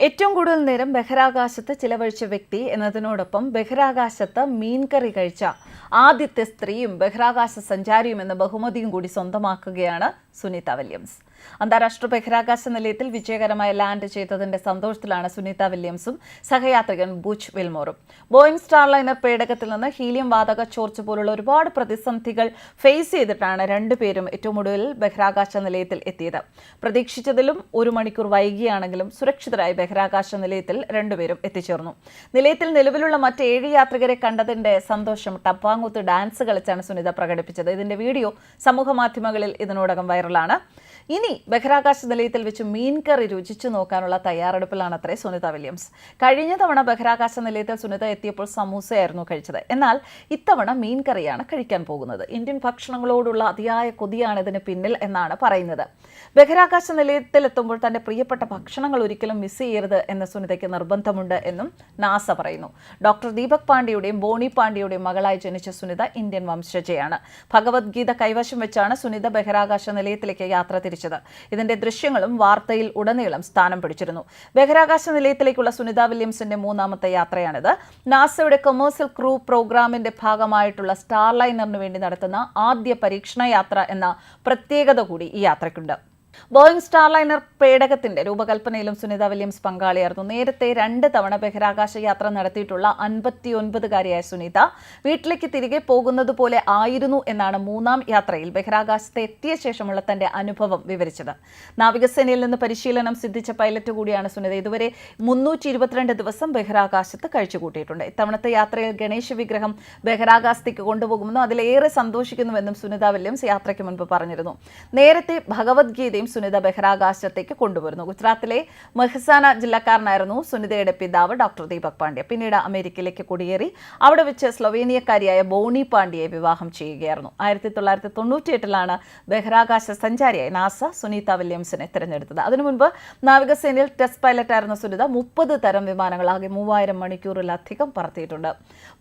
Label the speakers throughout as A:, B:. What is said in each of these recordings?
A: ഏറ്റവും കൂടുതൽ നേരം ബഹിരാകാശത്ത് ചിലവഴിച്ച വ്യക്തി എന്നതിനോടൊപ്പം ബഹിരാകാശത്ത് മീൻകറി കഴിച്ച ആദ്യത്തെ സ്ത്രീയും ബഹിരാകാശ സഞ്ചാരിയും എന്ന ബഹുമതിയും കൂടി സ്വന്തമാക്കുകയാണ് സുനിത വില്യംസ്. അന്താരാഷ്ട്ര ബഹിരാകാശ നിലയത്തിൽ വിജയകരമായി ലാൻഡ് ചെയ്തതിന്റെ സന്തോഷത്തിലാണ് സുനിത വില്യംസും സഹയാത്രികൻ ബുച്ച് വിൽമോറും. ബോയിങ് സ്റ്റാർലൈനർ പേടകത്തിൽ നിന്ന് ഹീലിയം വാതക ചോർച്ച പോലുള്ള ഒരുപാട് പ്രതിസന്ധികൾ ഫേസ് ചെയ്തിട്ടാണ് രണ്ടുപേരും ഏറ്റവും ഒടുവിൽ ബഹിരാകാശ നിലയത്തിൽ എത്തിയത്. പ്രതീക്ഷിച്ചതിലും ഒരു മണിക്കൂർ വൈകിയാണെങ്കിലും സുരക്ഷിതരായി ബഹിരാകാശ നിലയത്തിൽ രണ്ടുപേരും എത്തിച്ചേർന്നു. നിലയത്തിൽ നിലവിലുള്ള മറ്റ് ഏഴ് യാത്രികരെ കണ്ടതിന്റെ സന്തോഷം ടപ്പാങ്കുത്ത് ഡാൻസ് കളിച്ചാണ് സുനിത പ്രകടിപ്പിച്ചത്. ഇതിന്റെ വീഡിയോ സമൂഹ മാധ്യമങ്ങളിൽ ഇതിനോടകം വൈറലാണ്. ഇനി ബഹിരാകാശ നിലയത്തിൽ വെച്ച് മീൻകറി രുചിച്ചു നോക്കാനുള്ള തയ്യാറെടുപ്പിലാണ് അത്രേ സുനിത വില്യംസ്. കഴിഞ്ഞ തവണ ബഹിരാകാശ നിലയത്തിൽ സുനിത എത്തിയപ്പോൾ സമൂസയായിരുന്നു കഴിച്ചത്. എന്നാൽ ഇത്തവണ മീൻകറിയാണ് കഴിക്കാൻ പോകുന്നത്. ഇന്ത്യൻ ഭക്ഷണങ്ങളോടുള്ള അതിയായ കൊതിയാണ് ഇതിന് പിന്നിൽ എന്നാണ് പറയുന്നത്. ബഹിരാകാശ നിലയത്തിൽ എത്തുമ്പോൾ തന്റെ പ്രിയപ്പെട്ട ഭക്ഷണങ്ങൾ ഒരിക്കലും മിസ് ചെയ്യരുത് എന്ന സുനിതയ്ക്ക് നിർബന്ധമുണ്ട് എന്നും നാസ പറയുന്നു. ഡോക്ടർ ദീപക് പാണ്ഡ്യയുടെയും ബോണി പാണ്ഡ്യയുടെയും മകളായി ജനിച്ച സുനിത ഇന്ത്യൻ വംശജയാണ്. ഭഗവത്ഗീത കൈവശം വെച്ചാണ് സുനിത ബഹിരാകാശ നിലയത്തിലേക്ക് യാത്ര തിരിച്ചത് ഇതിന്റെ ദൃശ്യങ്ങളും വാർത്തയിൽ ഉടനീളം സ്ഥാനം പിടിച്ചിരുന്നു. ബഹിരാകാശ നിലയത്തിലേക്കുള്ള സുനിത വില്യംസിന്റെ മൂന്നാമത്തെ യാത്രയാണിത്. നാസയുടെ കൊമേഴ്സ്യൽ ക്രൂ പ്രോഗ്രാമിന്റെ ഭാഗമായിട്ടുള്ള സ്റ്റാർലൈനറിന് വേണ്ടി നടത്തുന്ന ആദ്യ പരീക്ഷണ യാത്ര എന്ന പ്രത്യേകത കൂടി ഈ യാത്രയ്ക്കുണ്ട്. ബോയിങ് സ്റ്റാർലൈനർ പേടകത്തിന്റെ രൂപകൽപ്പനയിലും സുനിത വില്യംസ് പങ്കാളിയായിരുന്നു. നേരത്തെ രണ്ട് തവണ ബഹിരാകാശ യാത്ര നടത്തിയിട്ടുള്ള അൻപത്തിയൊൻപതുകാരിയായ സുനിത വീട്ടിലേക്ക് തിരികെ പോകുന്നത് പോലെ ആയിരുന്നു എന്നാണ് മൂന്നാം യാത്രയിൽ ബഹിരാകാശത്ത് എത്തിയ ശേഷമുള്ള തന്റെ അനുഭവം വിവരിച്ചത്. നാവികസേനയിൽ നിന്ന് പരിശീലനം സിദ്ധിച്ച പൈലറ്റ് കൂടിയാണ് സുനിത. ഇതുവരെ മുന്നൂറ്റി ഇരുപത്തിരണ്ട് ദിവസം ബഹിരാകാശത്ത് കഴിച്ചുകൂട്ടിയിട്ടുണ്ട്. ഇത്തവണത്തെ യാത്രയിൽ ഗണേശ വിഗ്രഹം ബഹിരാകാശത്തേക്ക് കൊണ്ടുപോകുമെന്നും അതിലേറെ സന്തോഷിക്കുന്നുവെന്നും സുനിത വില്യംസ് യാത്രയ്ക്ക് മുൻപ് പറഞ്ഞിരുന്നു. നേരത്തെ ഭഗവത്ഗീതയും സുനിത ബഹിരാകാശത്തേക്ക് കൊണ്ടുവരുന്നു. ഗുജറാത്തിലെ മെഹ്സാന ജില്ലക്കാരനായിരുന്നു സുനിതയുടെ പിതാവ് ഡോക്ടർ ദീപക് പാണ്ഡ്യ. പിന്നീട് അമേരിക്കയിലേക്ക് കുടിയേറി അവിടെ വെച്ച് സ്ലൊവേനിയക്കാരിയായ ബോണി പാണ്ഡ്യയെ വിവാഹം ചെയ്യുകയായിരുന്നു. ആയിരത്തി തൊള്ളായിരത്തി തൊണ്ണൂറ്റിയെട്ടിലാണ് ബഹിരാകാശ സഞ്ചാരിയായി നാസ സുനീത വില്യംസിനെ തിരഞ്ഞെടുത്തത്. അതിനു മുൻപ് നാവികസേനയിൽ ടെസ്റ്റ് പൈലറ്റായിരുന്ന സുനിത മുപ്പത് തരം വിമാനങ്ങൾ ആകെ മൂവായിരം മണിക്കൂറിലധികം പറത്തിയിട്ടുണ്ട്.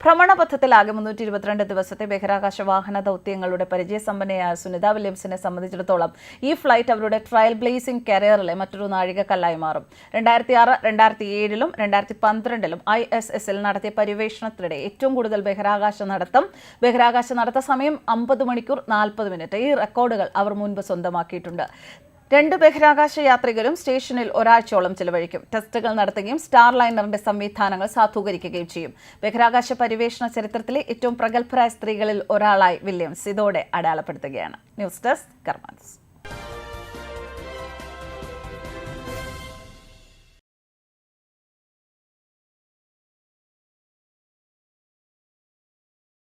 A: ഭ്രമണപഥത്തിൽ ആകെ മുന്നൂറ്റി ഇരുപത്തിരണ്ട് ദിവസത്തെ ബഹിരാകാശ വാഹന ദൗത്യങ്ങളുടെ പരിചയസമ്പന്നയായ സുനിത വില്യംസിനെ സംബന്ധിച്ചിടത്തോളം ഈ ഫ്ലൈറ്റ് അവരുടെ ട്രയൽ ബ്ലേസിംഗ് കരിയറിലെ മറ്റൊരു നാഴികക്കല്ലായി മാറും. രണ്ടായിരത്തി ആറ് രണ്ടായിരത്തി ഏഴിലും രണ്ടായിരത്തി പന്ത്രണ്ടിലും ഐ എസ് എസിൽ നടത്തിയ പര്യവേഷണത്തിനിടെ ഏറ്റവും കൂടുതൽ ബഹിരാകാശ നടത്തം. ബഹിരാകാശ നടത്ത സമയം അമ്പത് മണിക്കൂർ നാൽപ്പത് മിനിറ്റ്. ഈ റെക്കോർഡുകൾ അവർ മുൻപ് സ്വന്തമാക്കിയിട്ടുണ്ട്. രണ്ട് ബഹിരാകാശ യാത്രികരും സ്റ്റേഷനിൽ ഒരാഴ്ചയോളം ചിലവഴിക്കും. ടെസ്റ്റുകൾ നടത്തുകയും സ്റ്റാർ ലൈനറിന്റെ സംവിധാനങ്ങൾ സാധൂകരിക്കുകയും ചെയ്യും. ബഹിരാകാശ പരിവേഷണ ചരിത്രത്തിലെ ഏറ്റവും പ്രഗത്ഭരായ സ്ത്രീകളിൽ ഒരാളായി വില്യംസ്. ഇതോടെ അടയാളപ്പെടുത്തുകയാണ്. News desk കർമാൻസ്.